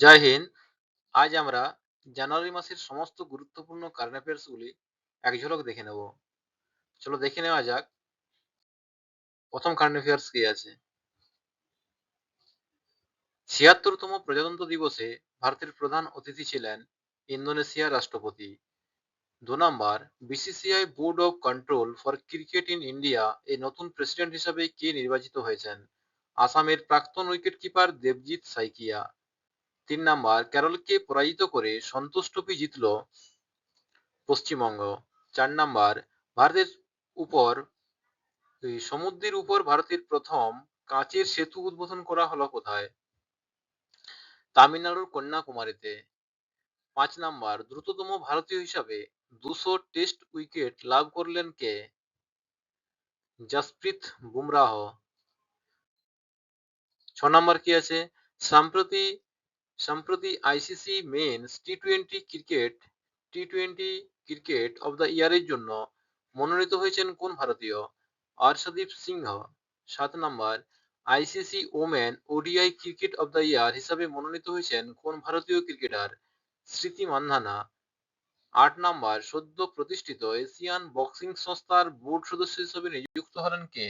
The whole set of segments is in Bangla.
জয় হিন্দ। আজ আমরা জানুয়ারি মাসের সমস্ত গুরুত্বপূর্ণ কারেন্ট অ্যাফেয়ার্সগুলি এক ঝলক দেখে নেব। চলো দেখে নেওয়া যাক প্রথম কারেন্ট অ্যাফেয়ার্স কি আছে। ছিয়াত্তরতম প্রজাতন্ত্র দিবসে ভারতের প্রধান অতিথি ছিলেন ইন্দোনেশিয়ার রাষ্ট্রপতি। দু number BCCI board of control for cricket in India এই নতুন প্রেসিডেন্ট হিসাবে কে নির্বাচিত হয়েছেন? আসামের প্রাক্তন উইকেট কিপার দেবজিৎ সাইকিয়া তিন নাম্বার, কেরলকে পরাজিত করে সন্তোষ ট্রফি জিতল পশ্চিমবঙ্গ। চার নাম্বার, ভারতের উপর সমুদ্রের উপর ভারতের প্রথম কাঁচের সেতু উদ্বোধন করা হলো কোথায়? তামিলনাড়ুর কন্যাকুমারীতে। পাঁচ নাম্বার, দ্রুততম ভারতীয় হিসাবে দুশো টেস্ট উইকেট লাভ করলেন কে? জসপ্রীত বুমরাহ। ছ নম্বর কি আছে? সম্প্রতি সম্প্রতি ICC men's T twenty cricket T twenty cricket of the ইয়ারের জন্য মনোনীত হয়েছেন কোন ভারতীয়? হর্ষদীপ সিংহ, সাত number. ICC women ODI cricket of the year হিসাবে মনোনীত হয়েছেন কোন ভারতীয় ক্রিকেটার? স্মৃতি মান্ধানা। আট নম্বর, সদ্য প্রতিষ্ঠিত এশিয়ান বক্সিং সংস্থার বোর্ড সদস্য হিসেবে নিযুক্ত হলেন কে?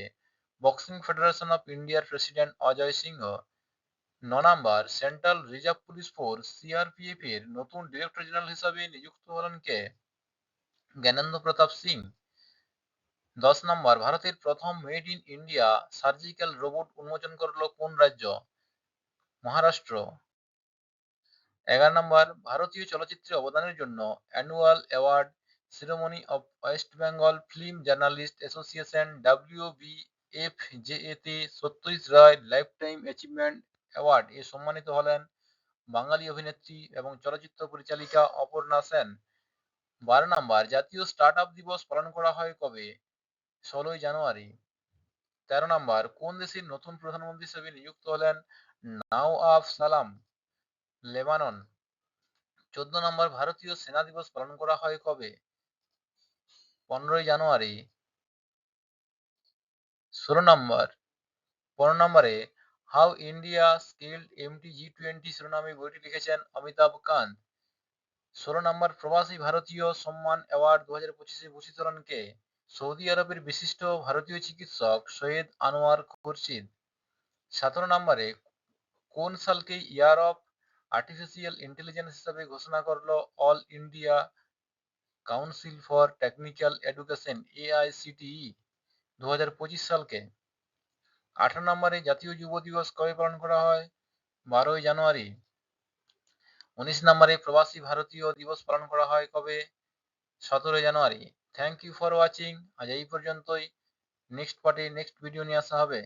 বক্সিং ফেডারেশন অফ ইন্ডিয়ার প্রেসিডেন্ট অজয় সিংহ ন number central reserve police force CRPF এর নতুন ডিরেক্টর জেনারেল হিসাবে নিযুক্ত হলেন কে? জ্ঞানেন্দ্র প্রতাপ সিং। দশ নম্বর, ভারতের প্রথম made in India surgical robot উন্মোচন করল কোন রাজ্য? মহারাষ্ট্র। এগারো নম্বর, ভারতীয় চলচ্চিত্রে অবদানের জন্য annual award ceremony of West Bengal film journalist association WBFJA তে Satyajit Ray lifetime achievement award. এ সম্মানিত হলেন বাঙালি অভিনেত্রী এবং চলচ্চিত্র পরিচালিকা অপর্ণা সেন। বারো নম্বর, জাতীয় স্টার্ট আপ দিবস পালন করা হয় কবে? ষোলোই জানুয়ারি। তেরো নম্বর, কোন দেশের নতুন প্রধানমন্ত্রী হিসেবে নিযুক্ত হলেন নাও আফ সালাম, লেবানন? চোদ্দ নম্বর, ভারতীয় সেনা দিবস পালন করা হয় কবে? পনেরোই জানুয়ারি। ষোলো নম্বর, পনেরো নম্বরে how India skilled MT G twenty শিরোনামে বইটি লিখেছেন অমিতাভ কান্ত ষোলো নম্বর প্রবাসী ভারতীয় সম্মান অ্যাওয়ার্ড দু হাজার পঁচিশে ভূষিত হলেন কে? সৌদি আরবের বিশিষ্ট ভারতীয় চিকিৎসক সৈয়দ আনোয়ার খুরশিদ। সতেরো নম্বরে কোন সালকে ইয়ার অফ আর্টিফিশিয়াল ইন্টেলিজেন্স হিসাবে ঘোষণা করল all India council for technical education AICTE দু হাজার পঁচিশ সালকে? আঠারো নম্বরে জাতীয় যুব দিবস কবে পালন করা হয়? বারোই জানুয়ারি। উনিশ নম্বরে প্রবাসী ভারতীয় দিবস পালন করা হয় কবে? সতেরোই জানুয়ারি। থ্যাংক ইউ ফর ওয়াচিং আজ এই পর্যন্তই। নেক্সট পার্টি নেক্সট ভিডিও নিয়ে আসা হবে।